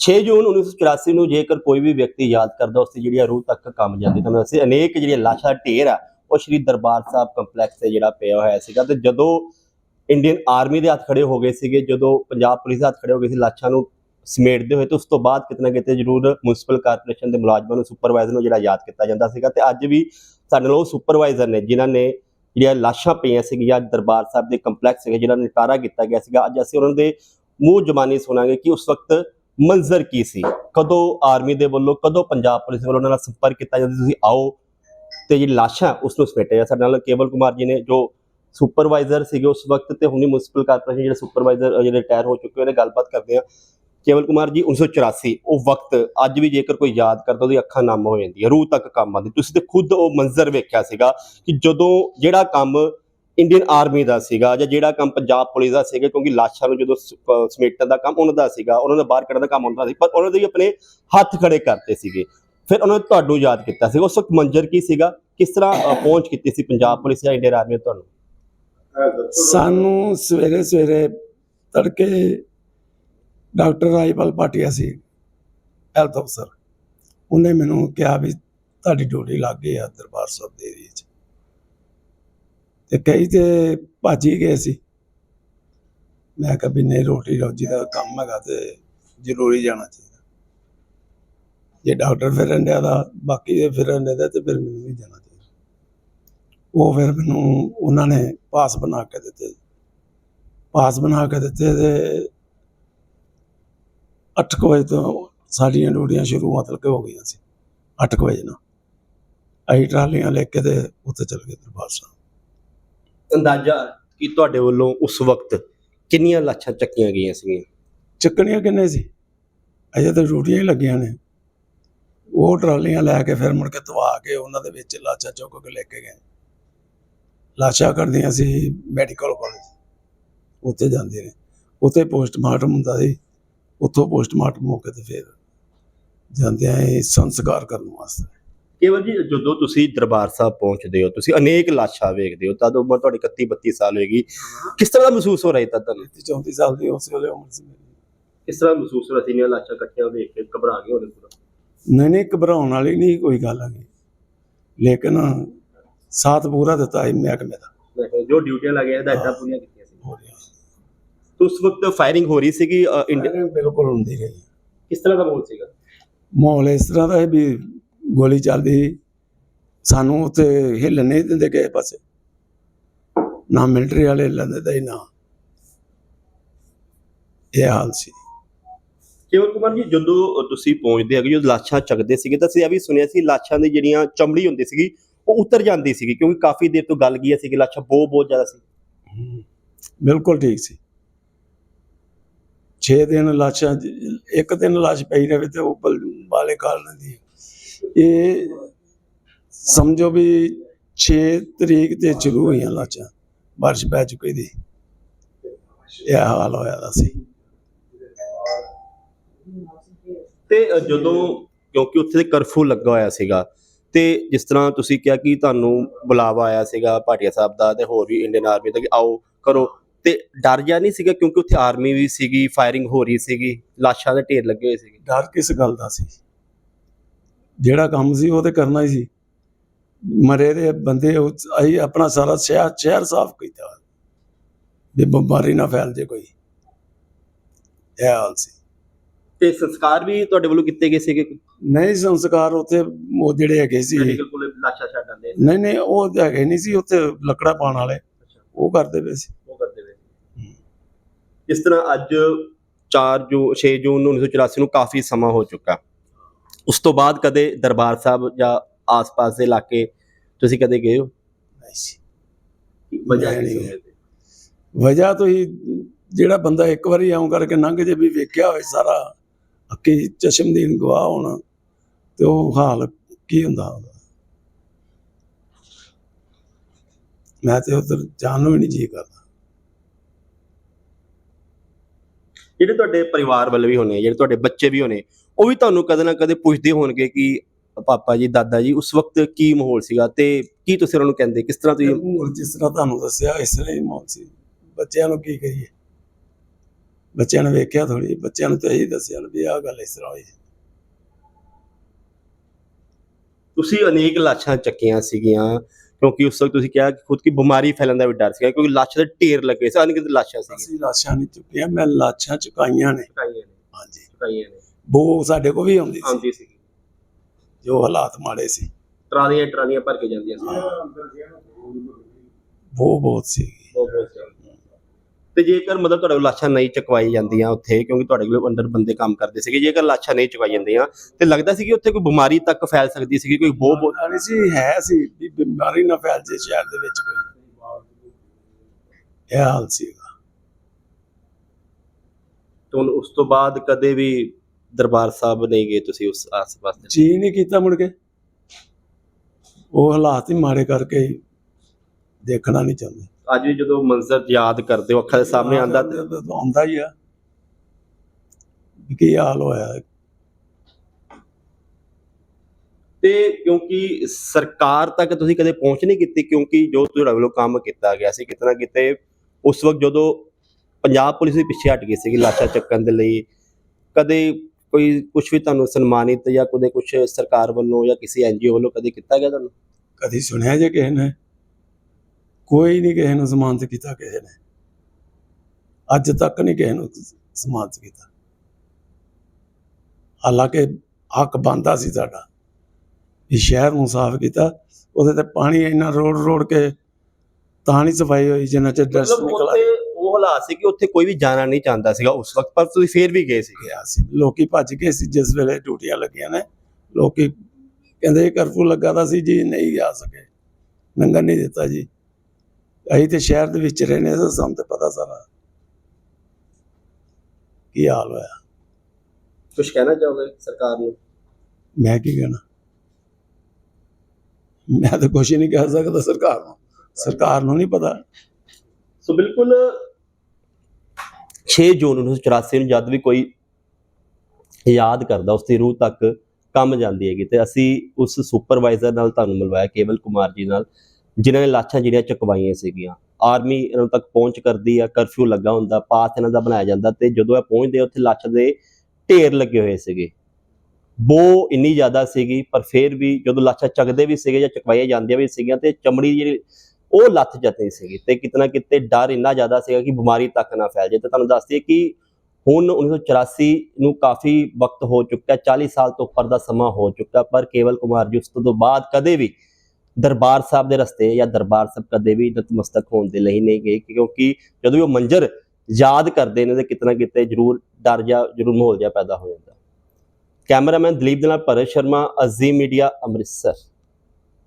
6 ਜੂਨ 1984 ਨੂੰ ਜੇਕਰ ਕੋਈ ਵੀ ਵਿਅਕਤੀ ਯਾਦ ਕਰਦਾ, ਉਸ ਦੀ ਜਿਹੜੀ ਆ ਰੂਹ ਤੱਕ ਕੰਮ ਜਾਂਦੀ ਤਾਂ ਅਸੀਂ ਅਨੇਕ ਜਿਹੜੀਆਂ ਲਾਸ਼ਾਂ, ਢੇਰ ਆ, ਉਹ ਸ਼੍ਰੀ ਦਰਬਾਰ ਸਾਹਿਬ ਕੰਪਲੈਕਸ ਤੇ ਜਿਹੜਾ ਪਿਆ ਹੋਇਆ ਸੀਗਾ। ਤੇ ਜਦੋਂ ਇੰਡੀਅਨ ਆਰਮੀ ਦੇ ਹੱਥ ਖੜੇ ਹੋ ਗਏ ਸੀਗੇ, ਜਦੋਂ ਪੰਜਾਬ ਪੁਲਿਸ ਦੇ ਹੱਥ ਖੜੇ ਹੋ ਗਏ ਸੀ, ਲਾਸ਼ਾਂ ਨੂੰ ਸਮੇਟਦੇ ਹੋਏ, ਤੇ ਉਸ ਤੋਂ ਬਾਅਦ ਕਿਤੇ ਨਾ ਕਿਤੇ ਜ਼ਰੂਰ ਮਿਊਨਿਸਪਲ ਕਾਰਪੋਰੇਸ਼ਨ ਦੇ ਮੁਲਾਜ਼ਮਾਂ ਨੂੰ ਸੁਪਰਵਾਈਜ਼ਰ ਨੂੰ ਜਿਹੜਾ ਯਾਦ ਕੀਤਾ ਜਾਂਦਾ ਸੀਗਾ। ਤੇ ਅੱਜ ਵੀ ਸਾਡੇ ਨਾਲ ਉਹ ਸੁਪਰਵਾਈਜ਼ਰ ਨੇ, ਜਿਨ੍ਹਾਂ ਨੇ ਜਿਹੜੀਆਂ ਲਾਸ਼ਾਂ ਪਈਆਂ ਸੀਗੀਆਂ, ਦਰਬਾਰ ਸਾਹਿਬ ਦੇ ਕੰਪਲੈਕਸ ਸੀਗੇ ਜਿਹਨਾਂ ਨੂੰ ਨਿਪਟਾਰਾ ਕੀਤਾ ਗਿਆ ਸੀਗਾ। ਅੱਜ ਅਸੀਂ ਉਹਨਾਂ ਦੇ ਮੂੰਹ ਜ਼ਬਾਨੀ ਸੁਣਾਂਗੇ ਕਿ ਉਸ ਵਕਤ ਮੰਜ਼ਰ ਕੀ ਸੀ? ਕਦੋਂ ਆਰਮੀ ਦੇ ਵੱਲੋਂ, ਕਦੋਂ ਪੰਜਾਬ ਪੁਲਿਸ ਵੱਲੋਂ ਉਹਨਾਂ ਨਾਲ ਸੰਪਰਕ ਕੀਤਾ ਜਾਂਦਾ ਤੁਸੀਂ ਆਓ ਤੇ ਜਿਹੜੀ ਲਾਸ਼ਾਂ ਉਸ ਨੂੰ ਸਮੇਟਿਆ ਸਾਡੇ ਨਾਲ ਕੇਵਲ ਕੁਮਾਰ ਜੀ ਨੇ ਜੋ ਸੁਪਰਵਾਈਜ਼ਰ ਸੀਗੇ, ਉਸ ਵਕਤ ਤੇ ਹੁਣੀ ਮਿਊਨਿਸਪਲ ਕਾਰਪੋਰੇਸ਼ਨ ਜਿਹੜੇ ਸੁਪਰਵਾਈਜ਼ਰ ਜਿਹੜੇ ਰਿਟਾਇਰ ਹੋ ਚੁੱਕੇ ਨੇ, ਗੱਲਬਾਤ ਕਰਦੇ ਆ ਕੇਵਲ ਕੁਮਾਰ ਜੀ 1984 ਉਹ ਵਕਤ ਅੱਜ ਵੀ ਜੇਕਰ ਕੋਈ ਯਾਦ ਕਰਦਾ, ਉਹਦੀ ਅੱਖਾਂ ਨਮ ਹੋ ਜਾਂਦੀਆਂ, ਰੂਹ ਤੱਕ ਕੰਮ ਆਉਂਦੀ। ਤੁਸੀਂ ਤੇ ਖੁਦ ਉਹ ਮੰਜ਼ਰ ਵੇਖਿਆ ਸੀਗਾ ਕਿ ਜਦੋਂ ਜਿਹੜਾ ਕੰਮ ਇੰਡੀਅਨ ਆਰਮੀ ਦਾ ਸੀਗਾ ਜਾਂ ਜਿਹੜਾ ਕੰਮ ਪੰਜਾਬ ਪੁਲਿਸ ਦਾ ਸੀਗਾ, ਕਿਉਂਕਿ ਲਾਸ਼ਾਂ ਨੂੰ ਜਦੋਂ ਸਮੇਟਣ ਦਾ ਕੰਮ ਉਹਨਾਂ ਦਾ ਸੀਗਾ, ਉਹਨਾਂ ਦਾ ਬਾਹਰ ਕੱਢਣ ਦਾ ਕੰਮ ਦਾ ਸੀ, ਪਰ ਉਹਨਾਂ ਦੇ ਆਪਣੇ ਹੱਥ ਖੜੇ ਕਰਤੇ ਸੀਗੇ। ਫਿਰ ਉਹਨਾਂ ਨੇ ਤੁਹਾਨੂੰ ਯਾਦ ਕੀਤਾ ਸੀ, ਉਸ ਵਕਤ ਮੰਜ਼ਰ ਕੀ ਸੀਗਾ? ਕਿਸ ਤਰ੍ਹਾਂ ਪਹੁੰਚ ਕੀਤੀ ਸੀ ਪੰਜਾਬ ਪੁਲਿਸ ਜਾਂ ਇੰਡੀਅਨ ਆਰਮੀ ਤੁਹਾਨੂੰ? ਸਾਨੂੰ ਸਵੇਰੇ ਸਵੇਰੇ ਤੜਕੇ ਡਾਕਟਰ ਰਾਜਪਾਲ ਪਾਟਿਆ ਸੀ ਹੈਲਥ ਅਫਸਰ ਉਹਨੇ ਮੈਨੂੰ ਕਿਹਾ ਵੀ ਤੁਹਾਡੀ ਡਿਊਟੀ ਲੱਗ ਗਈ ਆ ਦਰਬਾਰ ਸਾਹਿਬ ਦੇ ਏਰੀਏ ਤੇ ਕਈ ਤੇ ਭੱਜ ਹੀ ਗਏ ਸੀ। ਮੈਂ ਕਿਹਾ ਵੀ ਨਹੀਂ, ਰੋਟੀ ਰੋਜੀ ਦਾ ਕੰਮ ਹੈਗਾ ਤੇ ਜ਼ਰੂਰੀ ਜਾਣਾ ਚਾਹੀਦਾ। ਜੇ ਡਾਕਟਰ ਫਿਰਨ ਡਿਆ ਦਾ ਬਾਕੀ ਦੇ ਫਿਰਨ ਡਿਆ ਦਾ ਤੇ ਫਿਰ ਮੈਨੂੰ ਵੀ ਜਾਣਾ ਚਾਹੀਦਾ। ਉਹ ਫਿਰ ਮੈਨੂੰ ਉਹਨਾਂ ਨੇ ਪਾਸ ਬਣਾ ਕੇ ਦਿੱਤੇ। ਪਾਸ ਬਣਾ ਕੇ ਦਿੱਤੇ ਤੇ 8 ਵਜੇ ਤੋਂ ਸਾਡੀਆਂ ਡਿਊਟੀਆਂ ਸ਼ੁਰੂ ਮਤਲਬ ਕਿ ਹੋ ਗਈਆਂ ਸੀ। 8 ਵਜੇ ਨਾਲ। ਅਸੀਂ ਟਰਾਲੀਆਂ ਲੈ ਕੇ ਤੇ ਉੱਥੇ ਚਲ ਗਏ ਦਰਬਾਰ ਸਾਹਿਬ। ਅੰਦਾਜ਼ਾ ਕਿ ਤੁਹਾਡੇ ਵੱਲੋਂ ਉਸ ਵਕਤ ਕਿੰਨੀਆਂ ਲਾਸ਼ਾਂ ਚੱਕੀਆਂ ਗਈਆਂ ਸੀਗੀਆਂ? ਚੱਕਣੀਆਂ ਕਿੰਨੇ ਸੀ? ਅਜੇ ਤਾਂ ਰੂਟੀਆਂ ਹੀ ਲੱਗੀਆਂ ਨੇ। ਉਹ ਟਰਾਲੀਆਂ ਲੈ ਕੇ ਫਿਰ ਮੁੜ ਕੇ ਧਵਾ ਕੇ ਉਹਨਾਂ ਦੇ ਵਿੱਚ ਲਾਸ਼ਾਂ ਚੁੱਕ ਕੇ ਲੈ ਕੇ ਗਏ। ਲਾਸ਼ਾਂ ਕਰਦੀਆਂ ਸੀ ਮੈਡੀਕਲ ਕਾਲਜ ਉੱਥੇ ਜਾਂਦੇ ਨੇ। ਉੱਥੇ ਪੋਸਟਮਾਰਟਮ ਹੁੰਦਾ ਸੀ। ਉੱਥੋਂ ਪੋਸਟਮਾਰਟਮ ਹੋ ਕੇ ਤੇ ਫਿਰ ਜਾਂਦੇ ਆ ਸੰਸਕਾਰ ਕਰਨ ਵਾਸਤੇ। ਕੇਵਲ ਜੀ ਜਦੋਂ ਤੁਸੀਂ ਦਰਬਾਰ ਸਾਹਿਬ ਪਹੁੰਚਦੇ ਹੋ ਤੁਸੀਂ ਅਨੇਕ ਲਾਸ਼ਾਂ ਵੇਖਦੇ ਹੋ ਤਦ ਉਮਰ ਤੁਹਾਡੀ 31 32 ਸਾਲ ਹੋਏਗੀ। ਕਿਸ ਤਰ੍ਹਾਂ ਦਾ ਮਹਿਸੂਸ ਹੋ ਰਿਹਾ ਤਦ ਤੁਹਾਨੂੰ? ਤੇ 34 ਸਾਲ ਦੀ ਉਸ ਵੇਲੇ ਉਮਰ ਸੀ ਕਿਸ ਤਰ੍ਹਾਂ ਮਹਿਸੂਸ ਹੋ ਰਿਹਾ ਸੀ ਲਾਸ਼ਾਂ ਇਕੱਠੀਆਂ ਵੇਖ ਕੇ ਘਬਰਾ ਗਏ ਹੋਣੇ ਪੂਰਾ? ਨਹੀਂ ਨਹੀਂ ਘਬਰਾਉਣ ਵਾਲੀ ਨਹੀਂ ਕੋਈ ਗੱਲ ਹੈਗੀ ਲੇਕਿਨ ਸਾਥ ਪੂਰਾ ਦਿੱਤਾ ਹੈ ਮਹਿਕਮੇ ਦਾ। ਜੋ ਡਿਊਟੀਆਂ ਲੱਗੀਆਂ ਹਦਾਇਤਾਂ ਪੂਰੀਆਂ ਕੀਤੀਆਂ ਸੀ। ਤੇ ਉਸ ਵਕਤ ਫਾਇਰਿੰਗ ਹੋ ਰਹੀ ਸੀਗੀ ਇੰਡੀਆ ਬਿਲਕੁਲ ਹੁੰਦੀ ਰਹੀ। ਕਿਸ ਤਰ੍ਹਾਂ ਦਾ ਮਾਹੌਲ ਸੀਗਾ? ਮਾਹੌਲ ਇਸ ਤਰ੍ਹਾਂ ਦਾ ਹੈ ਵੀ ਗੋਲੀ ਚੱਲਦੀ। ਸਾਨੂੰ ਉੱਥੇ ਹਿੱਲਣ ਨਹੀਂ ਦਿੰਦੇ ਕਿਸੇ ਪਾਸੇ। ਨਾ ਮਿਲਟਰੀ ਵਾਲੇ ਹਿੱਲਣ ਦਿੰਦੇ ਸੀ, ਨਾ। ਇਹ ਹਾਲ ਸੀ। ਕੇਵਲ ਕੁਮਾਰ ਜੀ ਜਦੋਂ ਤੁਸੀਂ ਪਹੁੰਚਦੇ ਹੈਗੇ ਜਦੋਂ ਲਾਸ਼ਾਂ ਚੱਕਦੇ ਸੀਗੇ ਤਾਂ ਅਸੀਂ ਇਹ ਵੀ ਸੁਣਿਆ ਸੀ ਲਾਸ਼ਾਂ ਦੀ ਜਿਹੜੀਆਂ ਚਮੜੀ ਹੁੰਦੀ ਸੀਗੀ ਉਹ ਉਤਰ ਜਾਂਦੀ ਸੀਗੀ ਕਿਉਂਕਿ ਕਾਫੀ ਦੇਰ ਤੋਂ ਗੱਲ ਗਈ ਸੀ ਕਿ ਲਾਸ਼ਾਂ ਬਹੁਤ ਬਹੁਤ ਜ਼ਿਆਦਾ ਸੀ। ਬਿਲਕੁਲ ਠੀਕ ਸੀ। 6 ਦਿਨ ਲਾਸ਼ਾਂ ਇੱਕ ਦਿਨ ਲਾਸ਼ ਪਈ ਰਵੇ ਤੇ ਉਹ ਬਲ- ਬਾਲੇ ਕਾਲ ਲੈਂਦੀ ਹੈ। ਇਹ ਸਮਝੋ ਵੀ 6 ਤਰੀਕ ਤੇ ਸ਼ੁਰੂ ਹੋਈਆਂ ਲਾਸ਼ਾਂ ਬਾਰਿਸ਼ ਪੈ ਚੁੱਕੀ ਦੀ। ਇਹ ਹਾਲ ਹੋਇਆ ਦਾ ਸੀ। ਤੇ ਜਦੋਂ ਕਿਉਂਕਿ ਉੱਥੇ ਕਰਫਿਊ ਲੱਗਾ ਹੋਇਆ ਸੀਗਾ ਤੇ ਜਿਸ ਤਰ੍ਹਾਂ ਤੁਸੀਂ ਕਿਹਾ ਕਿ ਤੁਹਾਨੂੰ ਬੁਲਾਵਾ ਆਇਆ ਸੀਗਾ ਭਾਟੀਆ ਸਾਹਿਬ ਦਾ ਤੇ ਹੋਰ ਵੀ ਇੰਡੀਅਨ ਆਰਮੀ ਦਾ ਕਿ ਆਓ ਕਰੋ। ਤੇ ਡਰ ਜਾ ਨਹੀਂ ਸੀਗਾ ਕਿਉਂਕਿ ਉੱਥੇ ਆਰਮੀ ਵੀ ਸੀਗੀ ਫਾਇਰਿੰਗ ਹੋ ਰਹੀ ਸੀਗੀ ਲਾਸ਼ਾਂ ਦੇ ਢੇਰ ਲੱਗੇ ਹੋਏ ਸੀਗੇ? ਡਰ ਕਿਸ ਗੱਲ ਦਾ ਸੀ? ਜਿਹੜਾ ਕੰਮ ਸੀ ਉਹ ਤੇ ਕਰਨਾ ਹੀ ਸੀ। ਮਰੇ ਦੇ ਬੰਦੇ ਉਹ- ਅਸੀਂ ਆਪਣਾ ਸਾਰਾ ਸ਼ਹਿਰ ਸ਼ਹਿਰ ਸਾਫ਼ ਕੀਤਾ। ਵੀ ਬਿਮਾਰੀ ਨਾ ਫੈਲ ਜੇ ਕੋਈ। ਇਹ ਹਾਲ ਸੀ। ਤੇ ਸੰਸਕਾਰ ਵੀ ਤੁਹਾਡੇ ਵੱਲੋਂ ਕੀਤੇ ਗਏ ਸੀਗੇ? ਨਹੀਂ ਸੰਸਕਾਰ ਉੱਥੇ ਉਹ ਜਿਹੜੇ ਹੈਗੇ ਸੀ। ਮੈਡੀਕਲ ਕੋਲੇ ਲਾਸ਼ਾਂ ਛੱਡ ਆਂਦੇ ਨਹੀਂ ਨਹੀਂ ਉਹ ਹੈਗੇ ਨਹੀਂ ਸੀ ਉੱਥੇ ਲੱਕੜਾ ਪਾਉਣ ਵਾਲੇ। ਉਹ ਕਰਦੇ ਪਏ ਸੀ। ਉਹ ਕਰਦੇ ਵੇ ਇਸ ਤਰ੍ਹਾਂ ਅੱਜ 4 ਜੂ 6 ਜੂਨ 1984 ਨੂੰ ਕਾਫੀ ਸਮਾਂ ਹੋ ਚੁੱਕਾ। ਉਸ ਤੋਂ ਬਾਅਦ ਕਦੇ ਦਰਬਾਰ ਸਾਹਿਬ ਜਾਂ ਆਸ-ਪਾਸ ਦੇ ਇਲਾਕੇ ਤੁਸੀਂ ਕਦੇ ਗਏ ਹੋ ਵਜ੍ਹਾ ਕੀ। ਸੀ? ਵਜ੍ਹਾ ਤੋਂ ਹੀ ਜਿਹੜਾ ਬੰਦਾ ਇੱਕ ਵਾਰੀ ਆਉਂ ਕਰਕੇ ਲੰਘ ਜੇ ਵੀ ਵੇਖਿਆ ਹੋਵੇ ਸਾਰਾ ਅੱਕੀ ਚਸ਼ਮਦੀਨ ਗਵਾਹ ਹੋਣਾ ਤੇ ਉਹ ਹਾਲ ਕੀ ਹੁੰਦਾ ਉਹਦਾ ਮੈਂ ਤੇ ਉਧਰ ਜਾਣ ਨੂੰ ਵੀ ਨਹੀਂ ਜੀ ਕਰਦਾ ਜਿਹੜੇ ਤੁਹਾਡੇ ਪਰਿਵਾਰ ਵੱਲ ਵੀ ਹੋਣੇ ਜਿਹੜੇ ਤੁਹਾਡੇ ਬੱਚੇ ਵੀ ਹੋਣੇ ਉਹ ਵੀ ਤੁਹਾਨੂੰ ਕਦੇ ਨਾ ਕਦੇ ਪੁੱਛਦੇ ਹੋਣਗੇ ਕਿ ਪਾਪਾ ਜੀ ਦਾਦਾ ਜੀ ਉਸ ਵਕਤ ਕੀ ਮਾਹੌਲ ਸੀਗਾ ਤੇ ਕੀ ਤੁਸੀਂ ਉਹਨਾਂ ਨੂੰ ਕਹਿੰਦੇ? ਕਿਸ ਤਰ੍ਹਾਂ ਤੁਸੀਂ ਮਾਹੌਲ ਜਿਸ ਤਰ੍ਹਾਂ ਤੁਹਾਨੂੰ ਦੱਸਿਆ ਇਸ ਤਰ੍ਹਾਂ ਹੀ ਮਾਹੌਲ ਸੀ। ਬੱਚਿਆਂ ਨੂੰ ਕੀ ਕਰੀਏ ਬੱਚਿਆਂ ਨੇ ਵੇਖਿਆ ਥੋੜੀ ਬੱਚਿਆਂ ਨੂੰ ਤਾਂ ਇਹੀ ਦੱਸਿਆ ਵੀ ਆਹ ਗੱਲ ਇਸ ਤਰ੍ਹਾਂ ਹੋਈ। ਤੁਸੀਂ ਅਨੇਕ ਲਾਸ਼ਾਂ ਚੱਕੀਆਂ ਸੀਗੀਆਂ ਕਿਉਂਕਿ ਉਸ ਵਕਤ ਤੁਸੀਂ ਕਿਹਾ ਕਿ ਖੁਦ ਕੀ ਬਿਮਾਰੀ ਫੈਲਣ ਦਾ ਵੀ ਡਰ ਸੀਗਾ ਕਿਉਂਕਿ ਲਾਸ਼ ਦੇ ਢੇਰ ਲੱਗੇ ਸੀ ਅਨੇਕ ਲਾਸ਼ਾਂ ਸੀਗੀਆਂ। ਅਸੀਂ ਲਾਸ਼ਾਂ ਨਹੀਂ ਚੁੱਕੀਆਂ ਮੈਂ ਲਾਸ਼ਾਂ ਚੁਕਾਈਆਂ ਨੇ। ਚੁਕਾਈਆਂ ਨੇ। ਹਾਂਜੀ। ਚੁਕਾਈਆਂ ਨੇ। ਬੋ ਸਾਡੇ ਕੋ ਵੀ ਆਉਂਦੀ ਸੀ। ਆਉਂਦੀ ਸੀ। ਜੋ ਹਾਲਾਤ ਮਾੜੇ ਸੀ। ਟਰਾਲੀਆਂ ਟਰਾਲੀਆਂ ਭਰ ਕੇ ਜਾਂਦੀਆਂ ਸੀ। ਬੋ ਬਹੁਤ ਸੀ। ਬਹੁਤ ਬਹੁਤ ਜ਼ਿਆਦਾ। ਤੇ ਜੇਕਰ ਮਤਲਬ ਤੁਹਾਡੇ ਕੋਲ ਲਾਸ਼ਾਂ ਨਹੀਂ ਚੁਕਵਾਈ ਜਾਂਦੀਆਂ ਉੱਥੇ ਕਿਉਂਕਿ ਤੁਹਾਡੇ ਕੋਲ ਅੰਦਰ ਬੰਦੇ ਕੰਮ ਕਰਦੇ ਸੀਗੇ ਜੇਕਰ ਲਾਸ਼ਾਂ ਨਹੀਂ ਚੁਕਵਾਈ ਜਾਂਦੀਆਂ ਤੇ ਲੱਗਦਾ ਸੀ ਕਿ ਉੱਥੇ ਕੋਈ ਬਿਮਾਰੀ ਤੱਕ ਫੈਲ ਸਕਦੀ ਸੀ ਕੋਈ ਬਹੁਤ ਬਹੁਤ ਸੀ ਹੈ ਸੀ ਵੀ ਬਿਮਾਰੀ ਨਾ ਫੈਲ ਜੇ ਸ਼ਹਿਰ ਦੇ ਵਿੱਚ ਕੋਈ। ਇਹ ਹਾਲ ਸੀਗਾ। ਤੇ ਉਸ ਤੋਂ ਬਾਅਦ ਕਦੇ ਵੀ ਦਰਬਾਰ ਸਾਹਿਬ ਨਹੀਂ ਗਏ ਤੁਸੀਂ ਉਸ ਆਸ-ਪਾਸ ਦੇ ਜੀ ਨਹੀਂ ਕੀਤਾ ਮੁੜ ਕੇ। ਉਹ ਹਾਲਾਤ ਹੀ ਮਾੜੇ ਕਰਕੇ ਦੇਖਣਾ ਨਹੀਂ ਚਾਹੁੰਦੇ। ਅੱਜ ਵੀ ਜਦੋਂ ਮੰਜ਼ਰ ਯਾਦ ਕਰਦੇ ਹੋ ਅੱਖਾਂ ਦੇ ਸਾਹਮਣੇ ਆਉਂਦਾ ਤੇ ਆਉਂਦਾ ਹੀ ਆ। ਕੀ ਹਾਲ ਹੋਇਆ ਤੇ ਕਿਉਂਕਿ ਸਰਕਾਰ ਤੱਕ ਤੁਸੀਂ ਕਦੇ ਪਹੁੰਚ ਨਹੀਂ ਕੀਤੀ ਕਿਉਂਕਿ ਜੋ ਤੁਹਾਡੇ ਵੱਲੋਂ ਕੰਮ ਕੀਤਾ ਗਿਆ ਸੀ ਕਿਤਨਾ ਕਿਤੇ ਉਸ ਵਕਤ ਜਦੋਂ ਪੰਜਾਬ ਪੁਲਿਸ ਵੀ ਪਿੱਛੇ ਹਟ ਗਈ ਸੀ ਲਾਸ਼ਾਂ ਚੱਕਣ ਦੇ ਲਈ ਕਦੇ ਕੋਈ ਕੁਝ ਵੀ ਤੁਹਾਨੂੰ ਸਨਮਾਨਿਤ ਜਾਂ ਕਦੇ ਕੁਝ ਸਰਕਾਰ ਵੱਲੋਂ ਜਾਂ ਕਿਸੇ ਐਨਜੀਓ ਵੱਲੋਂ ਕਦੇ ਕੀਤਾ ਗਿਆ ਤੁਹਾਨੂੰ? ਕਦੀ ਸੁਣਿਆ ਜੇ ਕਿਸੇ ਨੇ? ਕੋਈ ਨਹੀਂ ਕਿਸੇ ਨੂੰ ਸਨਮਾਨਿਤ ਕੀਤਾ ਕਿਸੇ ਨੇ। ਅੱਜ ਤੱਕ ਨਹੀਂ ਕਿਸੇ ਨੂੰ ਸਨਮਾਨਿਤ ਕੀਤਾ। ਹਾਲਾਂਕਿ ਹੱਕ ਬੰਦਾ ਸੀ ਸਾਡਾ ਵੀ ਸ਼ਹਿਰ ਨੂੰ ਸਾਫ਼ ਕੀਤਾ। ਉਹਦੇ ਤੇ ਪਾਣੀ ਇੰਨਾ ਰੋੜ ਰੋੜ ਕੇ ਤਾਂ ਨਹੀਂ ਸਫ਼ਾਈ ਹੋਈ ਜਿੰਨਾ ਚਿਰ ਡਸਟ ਨਿਕਲ ਹਾਲਾਤ ਸੀ ਕਿ ਉੱਥੇ ਕੋਈ ਵੀ ਜਾਣਾ ਨਹੀਂ ਚਾਹੁੰਦਾ ਸੀਗਾ ਉਸ ਵਕਤ ਪਰ ਤੁਸੀਂ ਫੇਰ ਵੀ ਗਏ ਸੀ ਗਿਆ ਸੀ। ਲੋਕੀ ਭੱਜ ਗਏ ਸੀ ਜਿਸ ਵੇਲੇ ਡਿਊਟੀਆਂ ਲੱਗੀਆਂ ਨੇ। ਲੋਕੀ ਕਹਿੰਦੇ ਕਰਫਿਊ ਲੱਗਾ ਦਾ ਸੀ ਜੀ ਨਹੀਂ ਜਾ ਸਕੇ। ਲੰਗਰ ਨਹੀਂ ਦਿੱਤਾ ਜੀ। ਅਸੀਂ ਤੇ ਸ਼ਹਿਰ ਦੇ ਵਿੱਚ ਰਹਿੰਦੇ ਹਾਂ ਸਾਨੂੰ ਤੇ ਪਤਾ ਸਾਰਾ ਕੀ ਹਾਲ ਹੋਇਆ। ਕੁਝ ਕਹਿਣਾ ਚਾਹੋਗੇ ਸਰਕਾਰ ਨੂੰ? ਮੈਂ ਕੀ ਕਹਿਣਾ? ਮੈਂ ਤਾਂ ਕੁਛ ਹੀ ਨਹੀਂ ਕਹਿ ਸਕਦਾ ਸਰਕਾਰ ਨੂੰ। ਸਰਕਾਰ ਨੂੰ ਨਹੀਂ ਪਤਾ। ਸੋ ਬਿਲਕੁਲ 6 ਜੂਨ 1984 ਨੂੰ ਜਦ ਵੀ ਕੋਈ ਯਾਦ ਕਰਦਾ ਉਸ ਦੀ ਰੂਹ ਤੱਕ ਕੰਮ ਜਾਂਦੀ ਹੈਗੀ ਤੇ ਅਸੀਂ ਉਸ ਸੁਪਰਵਾਈਜ਼ਰ ਨਾਲ ਤੁਹਾਨੂੰ ਮਿਲਵਾਇਆ ਕੇਵਲ ਕੁਮਾਰ ਜੀ ਨਾਲ ਜਿਨ੍ਹਾਂ ਨੇ ਲਾਸ਼ਾਂ ਜਿਹੜੀਆਂ ਚੁਕਵਾਈਆਂ ਸੀਗੀਆਂ। ਆਰਮੀ ਇਹਨਾਂ ਤੱਕ ਪਹੁੰਚ ਕਰਦੀ ਆ ਕਰਫਿਊ ਲੱਗਾ ਹੁੰਦਾ ਪਾਸ ਇਹਨਾਂ ਦਾ ਬਣਾਇਆ ਜਾਂਦਾ ਤੇ ਜਦੋਂ ਇਹ ਪਹੁੰਚਦੇ ਆ, ਉੱਥੇ ਲਾਸ਼ ਦੇ ਢੇਰ ਲੱਗੇ ਹੋਏ ਸੀਗੇ। ਬੋ ਇੰਨੀ ਜ਼ਿਆਦਾ ਸੀਗੀ ਪਰ ਫਿਰ ਵੀ ਜਦੋਂ ਲਾਸ਼ਾਂ ਚੱਕਦੇ ਵੀ ਸੀਗੇ ਜਾਂ ਚੁਕਵਾਈਆਂ ਜਾਂਦੀਆਂ ਵੀ ਸੀਗੀਆਂ ਤੇ ਚਮੜੀ ਜਿਹੜੀ ਉਹ ਲੱਥ ਜਾਂਦੀ ਸੀਗੀ ਤੇ ਕਿਤਨਾ ਕਿਤੇ ਡਰ ਇੰਨਾ ਜ਼ਿਆਦਾ ਸੀਗਾ ਕਿ ਬਿਮਾਰੀ ਤੱਕ ਨਾ ਫੈਲ ਜਾਏ। ਤੇ ਤੁਹਾਨੂੰ ਦੱਸ ਦਈਏ ਕਿ ਹੁਣ 1984 ਨੂੰ ਕਾਫੀ ਵਕਤ ਹੋ ਚੁੱਕਾ 40 ਸਾਲ ਤੋਂ ਉੱਪਰ ਦਾ ਸਮਾਂ ਹੋ ਚੁੱਕਾ ਪਰ ਕੇਵਲ ਕੁਮਾਰ ਜੀ ਉਸ ਤੋਂ ਬਾਅਦ ਕਦੇ ਵੀ ਦਰਬਾਰ ਸਾਹਿਬ ਦੇ ਰਸਤੇ ਜਾਂ ਦਰਬਾਰ ਸਾਹਿਬ ਕਦੇ ਵੀ ਨਤਮਸਤਕ ਹੋਣ ਦੇ ਲਈ ਨਹੀਂ ਗਏ, ਕਿਉਂਕਿ ਜਦੋਂ ਉਹ ਮੰਜ਼ਰ ਯਾਦ ਕਰਦੇ ਨੇ ਤੇ ਕਿਤਨਾ ਕਿਤੇ ਜ਼ਰੂਰ ਡਰ ਜਾਂ ਜ਼ਰੂਰ ਮਾਹੌਲ ਜਿਹਾ ਪੈਦਾ ਹੋ ਜਾਂਦਾ। ਕੈਮਰਾਮੈਨ ਦਲੀਪ ਦੇ ਨਾਲ ਭਰਤ ਸ਼ਰਮਾ, ਅਜ਼ੀਮ ਮੀਡੀਆ, ਅੰਮ੍ਰਿਤਸਰ।